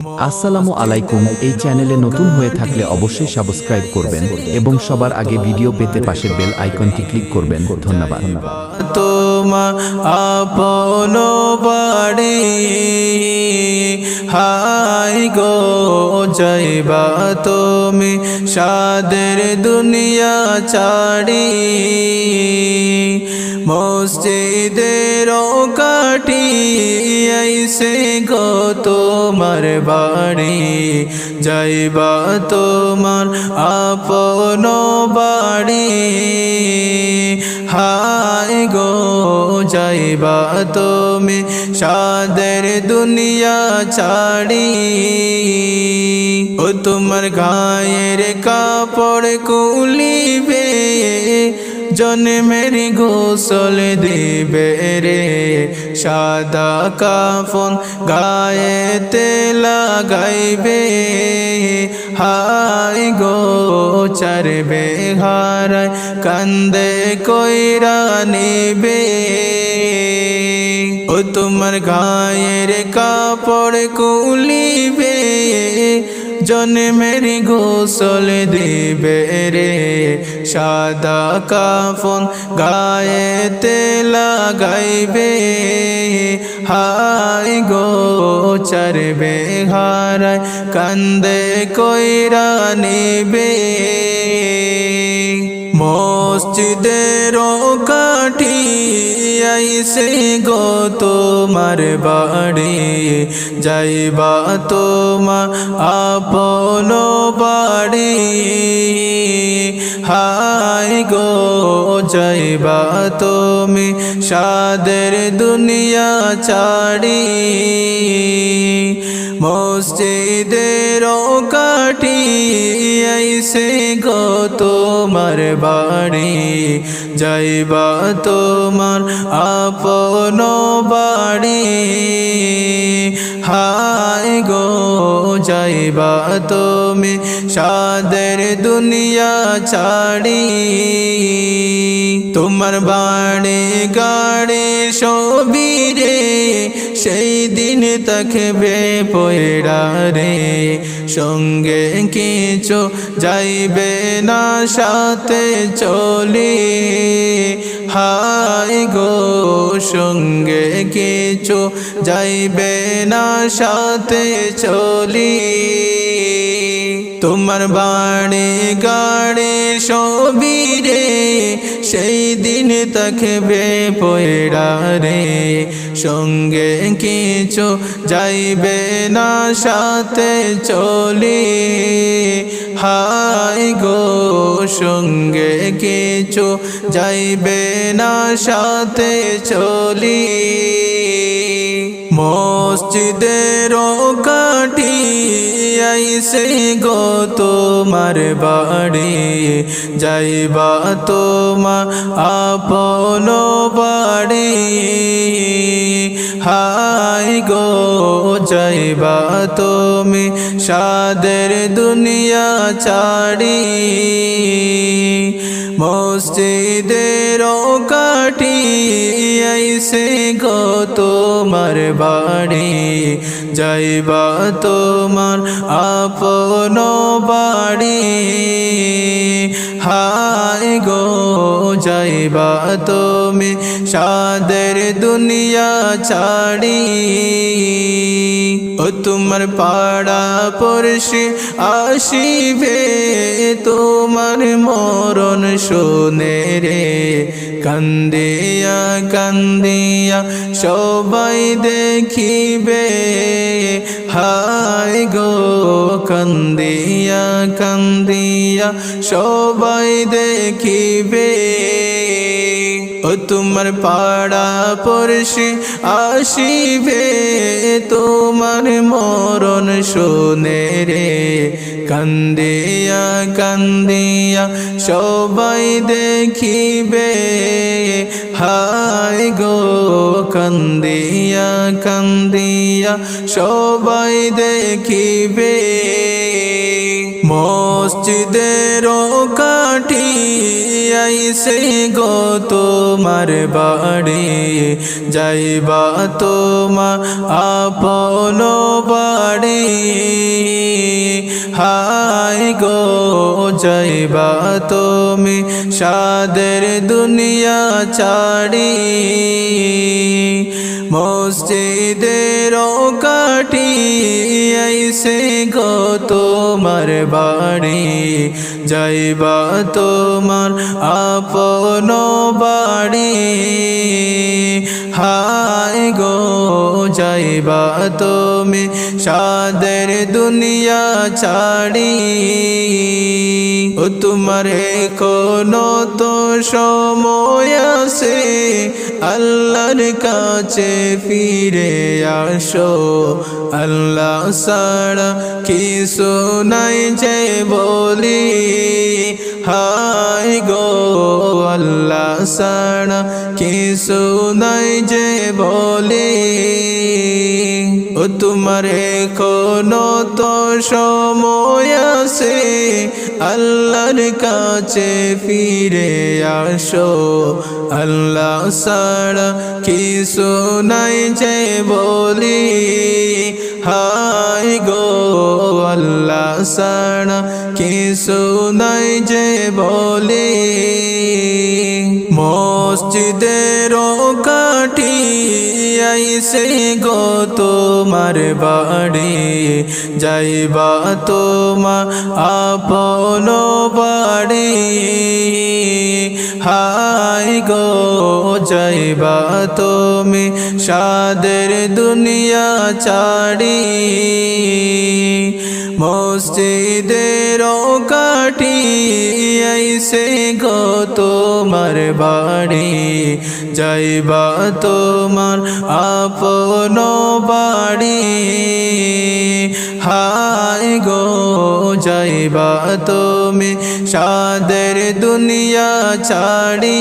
আসসালামু আলাইকুম। এই চ্যানেলে নতুন হয়ে থাকলে অবশ্যই সাবস্ক্রাইব করবেন এবং সবার আগে ভিডিও পেতে পাশের বেল আইকনটি ক্লিক করবেন। ধন্যবাদ। তোমা হাই গো, যাইবা তুমি সাদের দুনিয়া ছাড়ি। মসজিদের কাটি আইসে গো তোমার বাড়ি যাইবা তোমার আপন বাড়ি হাই গো, যাইবা তুমি সাদের দুনিয়া ছাড়ি। ও তোমার গায়ের কাপড় কুলিবে। জন্মের গোসল দিবে রে। সাদা কাফন গায়েতে লাগাইবে। হাই গো, চারবে হারায় কান্দে কইরা নিবে। ও তোমার গায়ের কাপড় কুলিবে জন্মের গোসল দিবে রে। সাদা কাফন গায়েতে লাগাইবে। হাই গো, চারবে হারায়, কান্দে কইরা নিবে। মসজিদের কাঠি আইসে গো তোমার বাড়ি, যাইবা তোমা আপন বাড়ি। হাই গো, যাইবা তুমি সাদের দুনিয়া ছাড়ি। মসজিদের কাঠি আইসে গো তোমার বাড়ি যাইবা তোমার আপন বাড়ি। হায় গো যাইবা তুমি সাদের দুনিয়া ছাড়ি। তোমার বাড়ি গাড়ি সবিরে সেই দিন থাকবে পয়রা রে। সঙ্গে কিছু যাইবে না, সাথে চলি। হাই গো সঙ্গে কিছু যাইবে না, সাথে চলি। তোমার বাড়ি গাড়ি সবিরে সেই দিন থাকবে পয়রা রে। সঙ্গে কিছু যাইবে না, সাথে চলি। হাই গো, সঙ্গে কিছু যাইবে না, সাথে চলি। মসজিদের কাঠি আইসে গো তোমার বাড়ি। যাইবা তোমা, আপন বাড়ি। যাইবা তুমি সাদের দুনিয়া ছাড়ি। মসজিদের কাটি আইসে গো তোমার বাড়ি। যাইবা তোমার আপন বাড়ি। হাই গো, যাইবা তুমি সাদের দুনিয়া ছাড়ি ও তোমার পাড়া পড়শি আসিবে, তোমার মরণ শোনে রে। কান্দিয়া কান্দিয়া সবাই দেখিবে হাই গো কান্দিয়া কান্দিয়া সবাই দেখিবে। ও তোমার পাড়া পড়শি আসিবে তোমার মরণ শোনে রে। কান্দিয়া কান্দিয়া সবাই দেখিবে হাই গো কান্দিয়া কান্দিয়া, সবাই দেখিবে। মসজিদের কাঠি আইসে গো তোমার বাড়ি, যাইবা তোমা আপন বাড়ি। যাইবা তুমি সাদের দুনিয়া ছাড়ি। মসজিদের কাঠি আইসে গো তোমার বাড়ি। যাইবা তোমার আপন বাড়ি। যাইবা তুমি সাদের দুনিয়া ছাড়ি। ও তোমার কোনো তো সময় আছে, আল্লাহর কাছে ফিরে আসো। আল্লাহ সাড়া কিছু নাই যে বলি। হাই গো, আল্লাহ সাড়া কিছু নাই যে বলি। ও তোমার কোনো তো সময় আছে, আল্লাহর কাছে ফিরে আসো। আল্লাহ সাড়া কিছু নাই যে বলি। হাই গো, আল্লাহ সাড়া কিছু নাই যে বলি। মসজিদের কাঠি আইসে গো তোমার বাড়ি, যাইবা তোমা আপন বাড়ি। হাই গো, যাইবা তুমি সাদের দুনিয়া ছাড়ি মসজিদের কাঠি আইসে গো তোমার বাড়ি। যাইবা তোমার আপন বাড়ি। হাই গো, যাইবা তুমি সাদের দুনিয়া ছাড়ি।